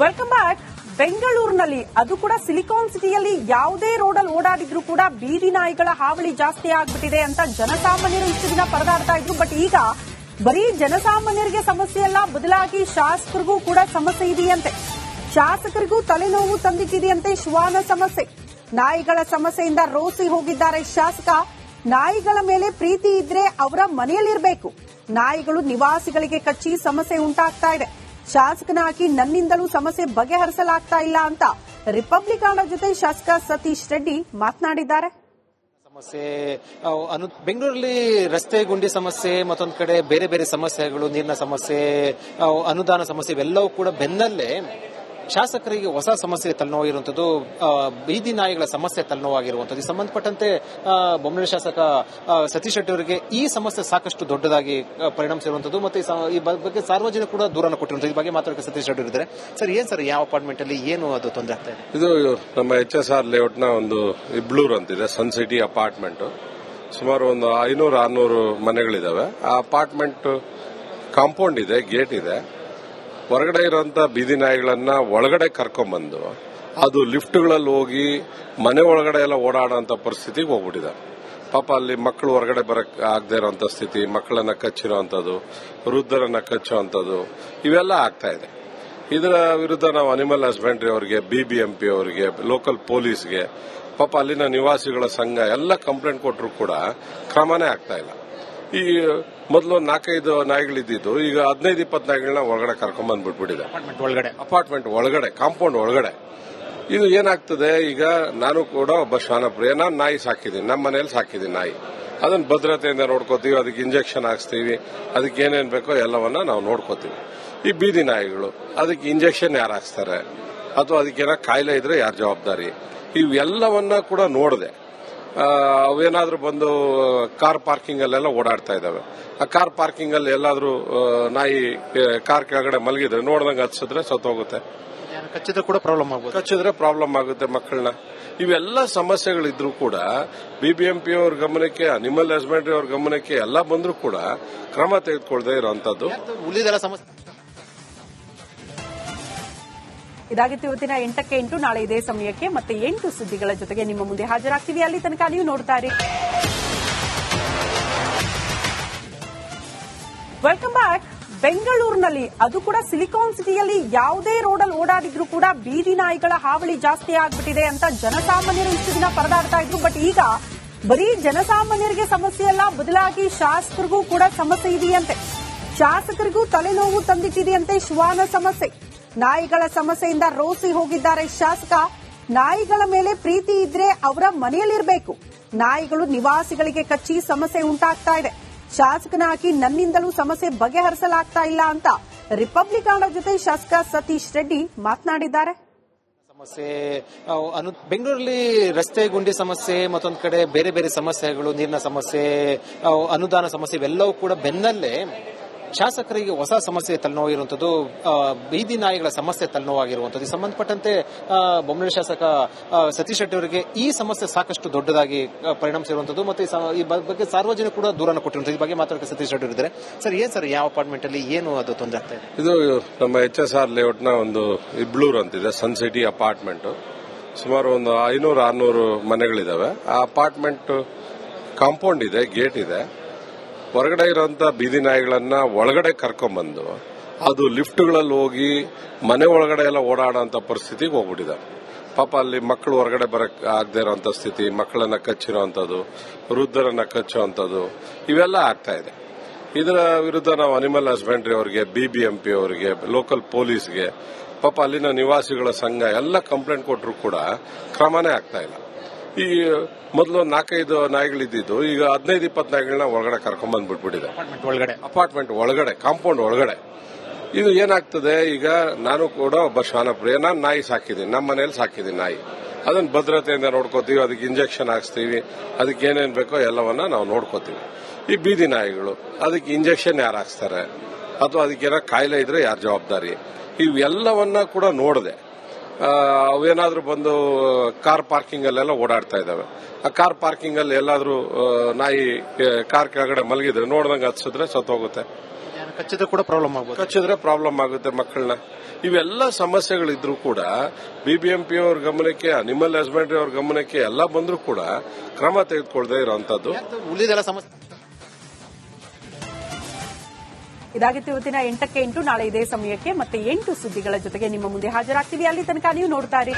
Welcome back ಬೆಂಗಳೂರಿನಲ್ಲಿ ಅದು ಕೂಡ ಸಿಲಿಕಾನ್ ಸಿಟಿಯಲ್ಲಿ ಯಾವುದೇ ರೋಡಲ್ಲಿ ಓಡಾಡಿದ್ರು ಕೂಡ ಬೀದಿ ನಾಯಿಗಳ ಹಾವಳಿ ಜಾಸ್ತಿ ಆಗ್ಬಿಟ್ಟಿದೆ ಅಂತ ಜನಸಾಮಾನ್ಯರು ಇಷ್ಟು ದಿನ ಪರದಾಡ್ತಾ ಇದ್ರು. ಬಟ್ ಈಗ ಬರೀ ಜನಸಾಮಾನ್ಯರಿಗೆ ಸಮಸ್ಯೆ ಅಲ್ಲ, ಬದಲಾಗಿ ಶಾಸಕರಿಗೂ ಕೂಡ ಸಮಸ್ಯೆ ಇದೆಯಂತೆ. ಶಾಸಕರಿಗೂ ತಲೆನೋವು ತಂದಿಟ್ಟಿದೆಯಂತೆ ಶ್ವಾನ ಸಮಸ್ಯೆ. ನಾಯಿಗಳ ಸಮಸ್ಯೆಯಿಂದ ರೋಸಿ ಹೋಗಿದ್ದಾರೆ ಶಾಸಕ. ನಾಯಿಗಳ ಮೇಲೆ ಪ್ರೀತಿ ಇದ್ರೆ ಅವರ ಮನೆಯಲ್ಲಿರಬೇಕು. ನಾಯಿಗಳು ನಿವಾಸಿಗಳಿಗೆ ಕಚ್ಚಿ ಸಮಸ್ಯೆ ಉಂಟಾಗ್ತಾ ಇದೆ. ಶಾಸಕನಾಗಿ ನನ್ನಿಂದಲೂ ಸಮಸ್ಯೆ ಬಗೆಹರಿಸಲಾಗ್ತಾ ಇಲ್ಲ ಅಂತ ರಿಪಬ್ಲಿಕನ್ ಜೊತೆ ಶಾಸಕ ಸತೀಶ್ ರೆಡ್ಡಿ ಮಾತನಾಡಿದ್ದಾರೆ. ಸಮಸ್ಯೆ ಬೆಂಗಳೂರಲ್ಲಿ ರಸ್ತೆ ಗುಂಡಿ ಸಮಸ್ಯೆ, ಮತ್ತೊಂದು ಕಡೆ ಬೇರೆ ಬೇರೆ ಸಮಸ್ಯೆಗಳು, ನೀರಿನ ಸಮಸ್ಯೆ ಅನುದಾನ ಸಮಸ್ಯೆ, ಇವೆಲ್ಲವೂ ಕೂಡ ಬೆನ್ನಲ್ಲೇ ಶಾಸಕರಿಗೆ ಹೊಸ ಸಮಸ್ಯೆ ಅಹ್, ಬೀದಿ ನಾಯಿಗಳ ಸಮಸ್ಯೆ ತಲೆನೋವಾಗಿರುವಂಥದ್ದು ಸಂಬಂಧಪಟ್ಟಂತೆ ಬೊಮ್ಮನ ಶಾಸಕ ಸತೀಶ್ ಶೆಟ್ಟಿ ಅವರಿಗೆ ಈ ಸಮಸ್ಯೆ ಸಾಕಷ್ಟು ದೊಡ್ಡದಾಗಿ ಪರಿಣಾಮ ಪರಿಣಮಿಸಿರುವಂಥದ್ದು ಮತ್ತೆ ಈ ಬಗ್ಗೆ ಸಾರ್ವಜನಿಕ ಕೂಡ ದೂರನ ಕೊಟ್ಟಿರುವಂಥದ್ದು ಈ ಬಗ್ಗೆ ಮಾತಾಡೋಕೆ ಸತೀಶ್ ಶೆಟ್ಟಿ ಇದ್ದಾರೆ ಸರ್ ಏನ್ ಸರ್ ಯಾವ ಅಪಾರ್ಟ್ಮೆಂಟ್ ಅಲ್ಲಿ ಏನು ಅದು ತೊಂದರೆ ಆಗ್ತಾ ಇದೆ? ಇದು ನಮ್ಮ ಎಚ್ ಎಸ್ ಆರ್ ಲೇಔಟ್ನ ಒಂದು ಇಬ್ಳೂರ್ ಅಂತಿದೆ ಸನ್ ಸಿಟಿ ಅಪಾರ್ಟ್ಮೆಂಟ್ ಸುಮಾರು ಒಂದು ಐನೂರು ಆರ್ನೂರು ಮನೆಗಳಿದಾವೆ. ಆ ಅಪಾರ್ಟ್ಮೆಂಟ್ ಕಾಂಪೌಂಡ್ ಇದೆ ಗೇಟ್ ಇದೆ. ಹೊರಗಡೆ ಇರುವಂತ ಬೀದಿ ನಾಯಿಗಳನ್ನ ಒಳಗಡೆ ಕರ್ಕೊಂಡ್ಬಂದು ಅದು ಲಿಫ್ಟ್ಗಳಲ್ಲಿ ಹೋಗಿ ಮನೆ ಒಳಗಡೆ ಎಲ್ಲ ಓಡಾಡೋಂಥ ಪರಿಸ್ಥಿತಿಗೆ ಹೋಗ್ಬಿಟ್ಟಿದೆ. ಪಾಪ ಅಲ್ಲಿ ಮಕ್ಕಳು ಹೊರಗಡೆ ಬರಕ್ ಆಗದೆ ಇರೋಂಥ ಸ್ಥಿತಿ, ಮಕ್ಕಳನ್ನ ಕಚ್ಚಿರೋಂಥದ್ದು ವೃದ್ಧರನ್ನ ಕಚ್ಚುವಂಥದ್ದು ಇವೆಲ್ಲ ಆಗ್ತಾ ಇದೆ. ಇದರ ವಿರುದ್ಧ ನಾವು ಅನಿಮಲ್ ಹಸ್ಬೆಂಡ್ರಿ ಅವರಿಗೆ ಬಿಬಿಎಂಪಿ ಅವರಿಗೆ ಲೋಕಲ್ ಪೊಲೀಸ್ಗೆ ಪಾಪ ಅಲ್ಲಿನ ನಿವಾಸಿಗಳ ಸಂಘ ಎಲ್ಲ ಕಂಪ್ಲೇಂಟ್ ಕೊಟ್ಟರು ಕೂಡ ಕ್ರಮನೇ ಆಗ್ತಾ ಇಲ್ಲ. ಈ ಮೊದಲು ನಾಲ್ಕೈದು ನಾಯಿಗಳಿದ್ದು ಈಗ ಹದಿನೈದು ಇಪ್ಪತ್ತು ನಾಯಿಗಳನ್ನ ಒಳಗಡೆ ಕರ್ಕೊಂಡ್ ಬಂದ್ಬಿಟ್ಬಿಟ್ಟಿದೆ. ಅಪಾರ್ಟ್ಮೆಂಟ್ ಒಳಗಡೆ. ಅಪಾರ್ಟ್ಮೆಂಟ್ ಒಳಗಡೆ ಕಾಂಪೌಂಡ್ ಒಳಗಡೆ. ಇದು ಏನಾಗ್ತದೆ ಈಗ ನಾನು ಕೂಡ ಒಬ್ಬ ಶ್ವಾನಪ್ರಿಯ ನಾನು ನಾಯಿ ಸಾಕಿದ್ದೀನಿ ನಮ್ಮ ಮನೇಲಿ ಸಾಕಿದ್ದೀನಿ ನಾಯಿ. ಅದನ್ನ ಭದ್ರತೆಯಿಂದ ನೋಡ್ಕೋತೀವಿ ಅದಕ್ಕೆ ಇಂಜೆಕ್ಷನ್ ಹಾಕ್ಸ್ತೀವಿ ಅದಕ್ಕೆ ಏನೇನು ಬೇಕೋ ಎಲ್ಲವನ್ನ ನಾವು ನೋಡ್ಕೋತೀವಿ. ಈ ಬೀದಿ ನಾಯಿಗಳು ಅದಕ್ಕೆ ಇಂಜೆಕ್ಷನ್ ಯಾರು ಹಾಕ್ಸ್ತಾರೆ? ಅಥವಾ ಅದಕ್ಕೇನೋ ಕಾಯಿಲೆ ಇದ್ರೆ ಯಾರು ಜವಾಬ್ದಾರಿ? ಇವೆಲ್ಲವನ್ನ ಕೂಡ ನೋಡಿದೆ. ಅವೇನಾದ್ರೂ ಬಂದು ಕಾರ್ ಪಾರ್ಕಿಂಗ್ ಅಲ್ಲೆಲ್ಲ ಓಡಾಡ್ತಾ ಇದ್ದಾವೆ. ಆ ಕಾರ್ ಪಾರ್ಕಿಂಗ್ ಅಲ್ಲಿ ಎಲ್ಲಾದರೂ ನಾಯಿ ಕಾರ್ ಕೆಳಗಡೆ ಮಲಗಿದ್ರೆ ನೋಡ್ದಂಗೆ ಹಚ್ಚಿದ್ರೆ ಸತ್ತೋಗುತ್ತೆ. ಕಚ್ಚಿದ್ರೆ ಕೂಡ ಪ್ರಾಬ್ಲಮ್ ಆಗುತ್ತೆ ಕಚ್ಚಿದ್ರೆ ಪ್ರಾಬ್ಲಮ್ ಆಗುತ್ತೆ ಮಕ್ಕಳನ್ನ. ಇವೆಲ್ಲ ಸಮಸ್ಯೆಗಳಿದ್ರೂ ಕೂಡ ಬಿಬಿಎಂಪಿ ಅವ್ರ ಗಮನಕ್ಕೆ ಅನಿಮಲ್ ಹಸ್ಬೆಂಡ್ರಿ ಅವ್ರ ಗಮನಕ್ಕೆ ಎಲ್ಲ ಬಂದರೂ ಕೂಡ ಕ್ರಮ ತೆಗೆದುಕೊಳ್ಳದೆ ಇರುವಂತದ್ದು ಉಳಿದೆಲ್ಲ ಸಮಸ್ಯೆ ಇದಾಗಿತ್ತು ಇವತ್ತಿನ ಎಂಟಕ್ಕೆ ಎಂಟು, ನಾಳೆ ಇದೇ ಸಮಯಕ್ಕೆ ಮತ್ತೆ ಎಂಟು ಸುದ್ದಿಗಳ ಜೊತೆಗೆ ನಿಮ್ಮ ಮುಂದೆ ಹಾಜರಾಗ್ತೀವಿ. ಅಲ್ಲಿ ತನಕ ನೀವು ನೋಡ್ತಾ ಇರಿ. ವೆಲ್ಕಮ್ ಬ್ಯಾಕ್ ಬೆಂಗಳೂರಿನಲ್ಲಿ ಅದು ಕೂಡ ಸಿಲಿಕಾನ್ ಸಿಟಿಯಲ್ಲಿ ಯಾವುದೇ ರೋಡಲ್ಲಿ ಓಡಾಡಿದ್ರು ಕೂಡ ಬೀದಿ ನಾಯಿಗಳ ಹಾವಳಿ ಜಾಸ್ತಿ ಆಗ್ಬಿಟ್ಟಿದೆ ಅಂತ ಜನಸಾಮಾನ್ಯರು ಇಷ್ಟು ದಿನ ಪರದಾಡ್ತಾ ಇದ್ರು. ಬಟ್ ಈಗ ಬರೀ ಜನಸಾಮಾನ್ಯರಿಗೆ ಸಮಸ್ಯೆ ಅಲ್ಲ, ಬದಲಾಗಿ ಶಾಸಕರಿಗೂ ಕೂಡ ಸಮಸ್ಯೆ ಇದೆಯಂತೆ. ಶಾಸಕರಿಗೂ ತಲೆನೋವು ತಂದಿಟ್ಟಿದೆಯಂತೆ ಶ್ವಾನ ಸಮಸ್ಯೆ. ನಾಯಿಗಳ ಸಮಸ್ಯೆಯಿಂದ ರೋಸಿ ಹೋಗಿದ್ದಾರೆ ಶಾಸಕ. ನಾಯಿಗಳ ಮೇಲೆ ಪ್ರೀತಿ ಇದ್ರೆ ಅವರ ಮನೆಯಲ್ಲಿರಬೇಕು. ನಾಯಿಗಳು ನಿವಾಸಿಗಳಿಗೆ ಕಚ್ಚಿ ಸಮಸ್ಯೆ ಉಂಟಾಗ್ತಾ ಇದೆ. ಶಾಸಕನ ಹಾಕಿ ನನ್ನಿಂದಲೂ ಸಮಸ್ಯೆ ಬಗೆಹರಿಸಲಾಗ್ತಾ ಇಲ್ಲ ಅಂತ ರಿಪಬ್ಲಿಕನ್ ಜೊತೆ ಶಾಸಕ ಸತೀಶ್ ರೆಡ್ಡಿ ಮಾತನಾಡಿದ್ದಾರೆ. ಸಮಸ್ಯೆ ಅನು, ಬೆಂಗಳೂರಲ್ಲಿ ರಸ್ತೆ ಗುಂಡಿ ಸಮಸ್ಯೆ, ಮತ್ತೊಂದು ಕಡೆ ಬೇರೆ ಬೇರೆ ಸಮಸ್ಯೆಗಳು, ನೀರಿನ ಸಮಸ್ಯೆ ಅನುದಾನ ಸಮಸ್ಯೆ ಇವೆಲ್ಲವೂ ಕೂಡ ಬೆನ್ನಲ್ಲೇ ಶಾಸಕರಿಗೆ ಹೊಸ ಸಮಸ್ಯೆ ತಲೆನೋವಾಗಿರುವಂತದ್ದು ಬೀದಿ ನಾಯಿಗಳ ಸಮಸ್ಯೆ ತಲೆನೋವಾಗಿರುವಂಥದ್ದು ಸಂಬಂಧಪಟ್ಟಂತೆ ಅಹ್, ಶಾಸಕ ಸತೀಶ್ ಶೆಟ್ಟಿ ಅವರಿಗೆ ಈ ಸಮಸ್ಯೆ ಸಾಕಷ್ಟು ದೊಡ್ಡದಾಗಿ ಪರಿಣಾಮ ಪರಿಣಮಿಸಿರುವಂಥದ್ದು ಮತ್ತೆ ಈ ಬಗ್ಗೆ ಸಾರ್ವಜನಿಕ ಕೂಡ ದೂರನ ಕೊಟ್ಟಿರುವಂಥದ್ದು ಈ ಬಗ್ಗೆ ಮಾತಾಡಕ್ಕೆ ಸತೀಶ್ ಶೆಟ್ಟಿ ಇದ್ದಾರೆ. ಸರ್ ಏನ್ ಸರ್ ಯಾವ ಅಪಾರ್ಟ್ಮೆಂಟ್ ಅಲ್ಲಿ ಏನು ಅದು ತೊಂದರೆ ಆಗ್ತಾ ಇದೆ? ಇದು ನಮ್ಮ ಎಚ್ ಎಸ್ ಆರ್ ಲೇಔಟ್ನ ಒಂದು ಇಬ್ಳೂರ್ ಅಂತಿದೆ ಸನ್ ಸಿಟಿ ಅಪಾರ್ಟ್ಮೆಂಟ್ ಸುಮಾರು ಒಂದು ಐನೂರು ಆರ್ನೂರು ಮನೆಗಳಿದಾವೆ. ಆ ಅಪಾರ್ಟ್ಮೆಂಟ್ ಕಾಂಪೌಂಡ್ ಇದೆ ಗೇಟ್ ಇದೆ. ಹೊರಗಡೆ ಇರೋಂಥ ಬೀದಿ ನಾಯಿಗಳನ್ನ ಒಳಗಡೆ ಕರ್ಕೊಂಬಂದು ಅದು ಲಿಫ್ಟ್ಗಳಲ್ಲಿ ಹೋಗಿ ಮನೆ ಒಳಗಡೆ ಎಲ್ಲ ಓಡಾಡೋಂಥ ಪರಿಸ್ಥಿತಿಗೆ ಹೋಗ್ಬಿಟ್ಟಿದೆ. ಪಾಪ ಅಲ್ಲಿ ಮಕ್ಕಳು ಹೊರಗಡೆ ಬರಕ್ ಆಗದೆ ಇರೋಂಥ ಸ್ಥಿತಿ, ಮಕ್ಕಳನ್ನ ಕಚ್ಚಿರೋಂಥದ್ದು ವೃದ್ಧರನ್ನ ಕಚ್ಚುವಂಥದ್ದು ಇವೆಲ್ಲ ಆಗ್ತಾ ಇದೆ. ಇದರ ವಿರುದ್ಧ ನಾವು ಅನಿಮಲ್ ಹಸ್ಬೆಂಡ್ರಿ ಅವರಿಗೆ ಬಿಬಿಎಂಪಿ ಅವರಿಗೆ ಲೋಕಲ್ ಪೊಲೀಸ್ಗೆ ಪಾಪ ಅಲ್ಲಿನ ನಿವಾಸಿಗಳ ಸಂಘ ಎಲ್ಲ ಕಂಪ್ಲೇಂಟ್ ಕೊಟ್ಟರು ಕೂಡ ಕ್ರಮನೇ ಆಗ್ತಾ ಇಲ್ಲ. ಈ ಮೊದಲು ನಾಲ್ಕೈದು ನಾಯಿಗಳಿದ್ದು ಈಗ ಹದಿನೈದು ಇಪ್ಪತ್ತು ನಾಯಿಗಳನ್ನ ಒಳಗಡೆ ಕರ್ಕೊಂಡ್ ಬಂದ್ಬಿಟ್ಬಿಟ್ಟಿದೆ ಅಪಾರ್ಟ್ಮೆಂಟ್ ಒಳಗಡೆ. ಅಪಾರ್ಟ್ಮೆಂಟ್ ಒಳಗಡೆ ಕಾಂಪೌಂಡ್ ಒಳಗಡೆ. ಇದು ಏನಾಗ್ತದೆ ಈಗ ನಾನು ಕೂಡ ಒಬ್ಬ ಶಾನಪ್ರಿಯ ನಾನು ನಾಯಿ ಸಾಕಿದ್ದೀನಿ ನಮ್ಮ ಮನೇಲಿ ಸಾಕಿದ್ದೀನಿ ನಾಯಿ. ಅದನ್ನ ಭದ್ರತೆಯಿಂದ ನೋಡ್ಕೋತೀವಿ ಅದಕ್ಕೆ ಇಂಜೆಕ್ಷನ್ ಹಾಕ್ಸ್ತೀವಿ ಅದಕ್ಕೆ ಏನೇನು ಬೇಕೋ ಎಲ್ಲವನ್ನ ನಾವು ನೋಡ್ಕೋತೀವಿ. ಈ ಬೀದಿ ನಾಯಿಗಳು ಅದಕ್ಕೆ ಇಂಜೆಕ್ಷನ್ ಯಾರು ಹಾಕ್ಸ್ತಾರೆ? ಅಥವಾ ಅದಕ್ಕೆ ಏನೋ ಕಾಯಿಲೆ ಇದ್ರೆ ಯಾರು ಜವಾಬ್ದಾರಿ? ಇವೆಲ್ಲವನ್ನ ಕೂಡ ನೋಡಿದೆ. ಅವೇನಾದ್ರೂ ಬಂದು ಕಾರ್ ಪಾರ್ಕಿಂಗ್ ಅಲ್ಲೆಲ್ಲ ಓಡಾಡ್ತಾ ಇದ್ದಾವೆ. ಆ ಕಾರ್ ಪಾರ್ಕಿಂಗ್ ಅಲ್ಲಿ ಎಲ್ಲಾದ್ರೂ ನಾಯಿ ಕಾರ್ ಕೆಳಗಡೆ ಮಲಗಿದ್ರೆ ನೋಡ್ದಂಗೆ ಹಚ್ಚಿದ್ರೆ ಸತ್ತೋಗುತ್ತೆ. ಕಚ್ಚಿದ್ರೆ ಕೂಡ ಪ್ರಾಬ್ಲಮ್ ಆಗ್ಬೋದು. ಕಚ್ಚಿದ್ರೆ ಪ್ರಾಬ್ಲಮ್ ಆಗುತ್ತೆ ಮಕ್ಕಳನ್ನ. ಇವೆಲ್ಲ ಸಮಸ್ಯೆಗಳಿದ್ರು ಕೂಡ ಬಿಬಿಎಂಪಿ ಅವ್ರ ಗಮನಕ್ಕೆ ಅನಿಮಲ್ ಹಸ್ಬೆಂಡ್ರಿ ಅವ್ರ ಗಮನಕ್ಕೆ ಎಲ್ಲ ಬಂದರೂ ಕೂಡ ಕ್ರಮ ತೆಗೆದುಕೊಳ್ಳದೆ ಇರೋಂಥದ್ದು. ಉಳಿದೆಲ್ಲ ಸಮಸ್ಯೆ ಇದಾಗಿತ್ತು ಇವತ್ತಿನ ಎಂಟಕ್ಕೆ ಎಂಟು, ನಾಳೆ ಇದೇ ಸಮಯಕ್ಕೆ ಮತ್ತೆ ಎಂಟು ಸುದ್ದಿಗಳ ಜೊತೆಗೆ ನಿಮ್ಮ ಮುಂದೆ ಹಾಜರಾಗ್ತೀವಿ. ಅಲ್ಲಿ ತನಕ ನೀವು ನೋಡ್ತಾ ಇರಿ.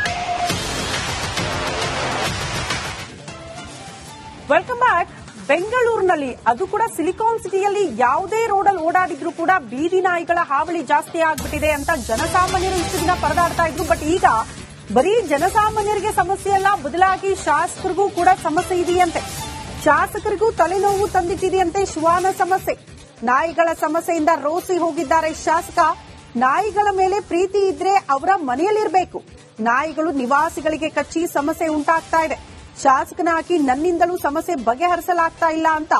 ವೆಲ್ಕಮ್ ಬ್ಯಾಕ್ ಬೆಂಗಳೂರಿನಲ್ಲಿ ಅದು ಕೂಡ ಸಿಲಿಕಾನ್ ಸಿಟಿಯಲ್ಲಿ ಯಾವುದೇ ರೋಡಲ್ಲಿ ಓಡಾಡಿದ್ರು ಕೂಡ ಬೀದಿ ನಾಯಿಗಳ ಹಾವಳಿ ಜಾಸ್ತಿ ಆಗ್ಬಿಟ್ಟಿದೆ ಅಂತ ಜನಸಾಮಾನ್ಯರು ಇಷ್ಟು ದಿನ ಪರದಾಡ್ತಾ ಇದ್ರು. ಬಟ್ ಈಗ ಬರೀ ಜನಸಾಮಾನ್ಯರಿಗೆ ಸಮಸ್ಯೆ ಅಲ್ಲ, ಬದಲಾಗಿ ಶಾಸಕರಿಗೂ ಕೂಡ ಸಮಸ್ಯೆ ಇದೆಯಂತೆ. ಶಾಸಕರಿಗೂ ತಲೆನೋವು ತಂದಿಟ್ಟಿದೆಯಂತೆ ಶ್ವಾನ ಸಮಸ್ಯೆ. ನಾಯಿಗಳ ಸಮಸ್ಯೆಯಿಂದ ರೋಸಿ ಹೋಗಿದ್ದಾರೆ ಶಾಸಕ. ನಾಯಿಗಳ ಮೇಲೆ ಪ್ರೀತಿ ಇದ್ರೆ ಅವರ ಮನೆಯಲ್ಲಿರಬೇಕು. ನಾಯಿಗಳು ನಿವಾಸಿಗಳಿಗೆ ಕಚ್ಚಿ ಸಮಸ್ಯೆ ಉಂಟಾಗ್ತಾ ಇದೆ. ಶಾಸಕನ ಹಾಕಿ ನನ್ನಿಂದಲೂ ಸಮಸ್ಯೆ ಬಗೆಹರಿಸಲಾಗ್ತಾ ಇಲ್ಲ ಅಂತ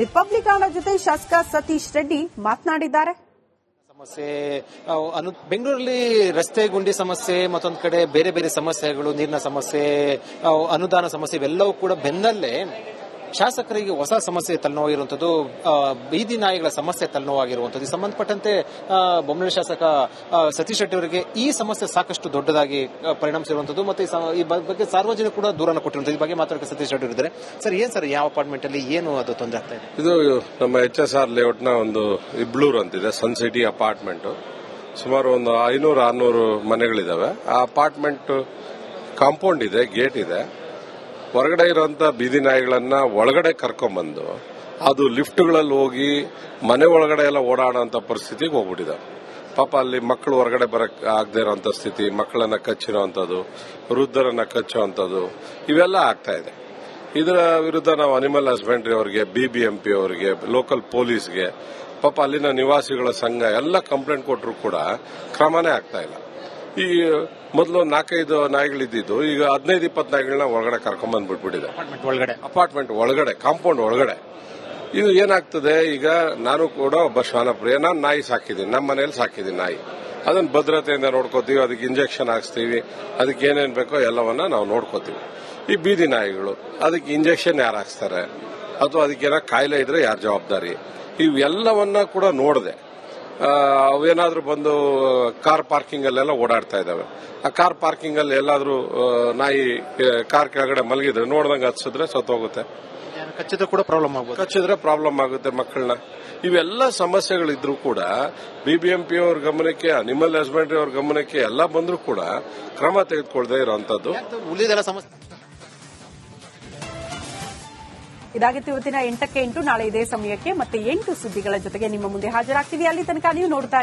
ರಿಪಬ್ಲಿಕನ್ ಜೊತೆ ಶಾಸಕ ಸತೀಶ್ ರೆಡ್ಡಿ ಮಾತನಾಡಿದ್ದಾರೆ. ಸಮಸ್ಯೆ ಅನು, ಬೆಂಗಳೂರಲ್ಲಿ ರಸ್ತೆ ಗುಂಡಿ ಸಮಸ್ಯೆ, ಮತ್ತೊಂದ್ ಕಡೆ ಬೇರೆ ಬೇರೆ ಸಮಸ್ಯೆಗಳು, ನೀರಿನ ಸಮಸ್ಯೆ ಅನುದಾನ ಸಮಸ್ಯೆ, ಇವೆಲ್ಲವೂ ಕೂಡ ಬೆನ್ನಲ್ಲೇ ಶಾಸಕರಿಗೆ ಹೊಸ ಸಮಸ್ಯೆ ತಲೆನೋವಾಗಿರುವಂತದ್ದು ಬೀದಿ ನಾಯಿಗಳ ಸಮಸ್ಯೆ ತಲೆನೋವಾಗಿರುವಂತದ್ದು ಈ ಸಂಬಂಧಪಟ್ಟಂತೆ ಬೊಮ್ಮನಹಳ್ಳಿ ಶಾಸಕ ಸತೀಶ್ ಶೆಟ್ಟಿ ಅವರಿಗೆ ಈ ಸಮಸ್ಯೆ ಸಾಕಷ್ಟು ದೊಡ್ಡದಾಗಿ ಪರಿಣಾಮಿಸಿರುವಂತದ್ದು ಮತ್ತು ಈ ಬಗ್ಗೆ ಸಾರ್ವಜನಿಕ ಕೂಡ ದೂರನ ಕೊಟ್ಟಿರುವಂತದ್ದು ಈ ಬಗ್ಗೆ ಮಾತ್ರ ಸತೀಶ್ ಶೆಟ್ಟಿ ಇದ್ದಾರೆ ಸರ್, ಏನ್ ಸರ್ ಯಾವ ಅಪಾರ್ಟ್ಮೆಂಟ್ ಅಲ್ಲಿ ಏನು ಅದು ತೊಂದರೆ ಆಗ್ತಾ ಇದೆ? ಇದು ನಮ್ಮ ಎಚ್ ಎಸ್ ಆರ್ ಲೇಔಟ್ನ ಒಂದು ಇಬ್ಳೂರ್ ಅಂತಿದೆ ಸನ್ ಸಿಟಿ ಅಪಾರ್ಟ್ಮೆಂಟ್ ಸುಮಾರು ಒಂದು ಐನೂರು ಆರ್ನೂರು ಮನೆಗಳಿದಾವೆ. ಆ ಅಪಾರ್ಟ್ಮೆಂಟ್ ಕಾಂಪೌಂಡ್ ಇದೆ ಗೇಟ್ ಇದೆ. ಹೊರಗಡೆ ಇರುವಂತ ಬೀದಿ ನಾಯಿಗಳನ್ನ ಒಳಗಡೆ ಕರ್ಕೊಂಬಂದು ಅದು ಲಿಫ್ಟ್ಗಳಲ್ಲಿ ಹೋಗಿ ಮನೆ ಒಳಗಡೆ ಎಲ್ಲ ಓಡಾಡೋಂಥ ಪರಿಸ್ಥಿತಿಗೆ ಹೋಗ್ಬಿಟ್ಟಿದೆ. ಪಾಪ ಅಲ್ಲಿ ಮಕ್ಕಳು ಹೊರಗಡೆ ಬರಕ್ ಆಗದೆ ಇರೋಂಥ ಸ್ಥಿತಿ, ಮಕ್ಕಳನ್ನ ಕಚ್ಚಿರೋವಂಥದ್ದು ವೃದ್ಧರನ್ನ ಕಚ್ಚೋವಂಥದ್ದು ಇವೆಲ್ಲ ಆಗ್ತಾ ಇದೆ. ಇದರ ವಿರುದ್ಧ ನಾವು ಅನಿಮಲ್ ಹಸ್ಬೆಂಡ್ರಿ ಅವರಿಗೆ ಬಿಬಿಎಂಪಿ ಅವರಿಗೆ ಲೋಕಲ್ ಪೊಲೀಸ್ಗೆ ಪಾಪ ಅಲ್ಲಿನ ನಿವಾಸಿಗಳ ಸಂಘ ಎಲ್ಲ ಕಂಪ್ಲೇಂಟ್ ಕೊಟ್ಟರು ಕೂಡ ಕ್ರಮನೇ ಆಗ್ತಾ ಇಲ್ಲ. ಈ ಮೊದಲು ನಾಲ್ಕೈದು ನಾಯಿಗಳಿದ್ದು ಈಗ ಹದಿನೈದು ಇಪ್ಪತ್ತು ನಾಯಿಗಳನ್ನ ಒಳಗಡೆ ಕರ್ಕೊಂಡ್ ಬಂದ್ಬಿಟ್ಬಿಟ್ಟಿದೆ ಅಪಾರ್ಟ್ಮೆಂಟ್ ಒಳಗಡೆ. ಅಪಾರ್ಟ್ಮೆಂಟ್ ಒಳಗಡೆ ಕಾಂಪೌಂಡ್ ಒಳಗಡೆ. ಇದು ಏನಾಗ್ತದೆ ಈಗ ನಾನು ಕೂಡ ಒಬ್ಬ ಶ್ವಾನಪ್ರಿಯ ನಾನು ನಾಯಿ ಸಾಕಿದ್ದೀನಿ ನಮ್ಮ ಮನೇಲಿ ಸಾಕಿದ್ದೀನಿ ನಾಯಿ. ಅದನ್ನ ಭದ್ರತೆಯಿಂದ ನೋಡ್ಕೋತೀವಿ ಅದಕ್ಕೆ ಇಂಜೆಕ್ಷನ್ ಹಾಕ್ಸ್ತೀವಿ ಅದಕ್ಕೆ ಏನೇನು ಬೇಕೋ ಎಲ್ಲವನ್ನ ನಾವು ನೋಡ್ಕೋತೀವಿ. ಈ ಬೀದಿ ನಾಯಿಗಳು ಅದಕ್ಕೆ ಇಂಜೆಕ್ಷನ್ ಯಾರು ಹಾಕ್ಸ್ತಾರೆ? ಅಥವಾ ಅದಕ್ಕೇನೋ ಕಾಯಿಲೆ ಇದ್ರೆ ಯಾರು ಜವಾಬ್ದಾರಿ? ಇವೆಲ್ಲವನ್ನ ಕೂಡ ನೋಡಿದೆ. ಅವೇನಾದ್ರೂ ಬಂದು ಕಾರ್ ಪಾರ್ಕಿಂಗ್ ಅಲ್ಲೆಲ್ಲ ಓಡಾಡ್ತಾ ಇದಾವೆ ಆ ಕಾರ್ ಪಾರ್ಕಿಂಗ್ ಅಲ್ಲಿ ಎಲ್ಲಾದರೂ ನಾಯಿ ಕಾರ್ ಕೆಳಗಡೆ ಮಲಗಿದ್ರೆ ನೋಡ್ದಂಗೆ ಹಚ್ಚಿದ್ರೆ ಸತ್ತೋಗುತ್ತೆ. ಕಚ್ಚಿದ್ರೆ ಕೂಡ ಪ್ರಾಬ್ಲಮ್ ಆಗ್ಬೋದು. ಕಚ್ಚಿದ್ರೆ ಪ್ರಾಬ್ಲಮ್ ಆಗುತ್ತೆ ಮಕ್ಕಳನ್ನ. ಇವೆಲ್ಲ ಸಮಸ್ಯೆಗಳಿದ್ರೂ ಕೂಡ ಬಿಬಿಎಂಪಿ ಅವ್ರ ಗಮನಕ್ಕೆ ಅನಿಮಲ್ ಹಸ್ಬೆಂಡ್ರಿ ಅವ್ರ ಗಮನಕ್ಕೆ ಎಲ್ಲ ಬಂದರೂ ಕೂಡ ಕ್ರಮ ತೆಗೆದುಕೊಳ್ಳದೆ ಇರೋಂಥದ್ದು. ಉಳಿದೆಲ್ಲ ಸಮಸ್ಯೆ? ಇದಾಗಿತ್ತು ಇವತ್ತಿನ ಎಂಟಕ್ಕೆ ಎಂಟು, ನಾಳೆ ಇದೇ ಸಮಯಕ್ಕೆ ಮತ್ತೆ ಎಂಟು ಸುದ್ದಿಗಳ ಜೊತೆಗೆ ನಿಮ್ಮ ಮುಂದೆ ಹಾಜರಾಗ್ತೀವಿ. ಅಲ್ಲಿ ತನಕ ನೀವು ನೋಡ್ತಾ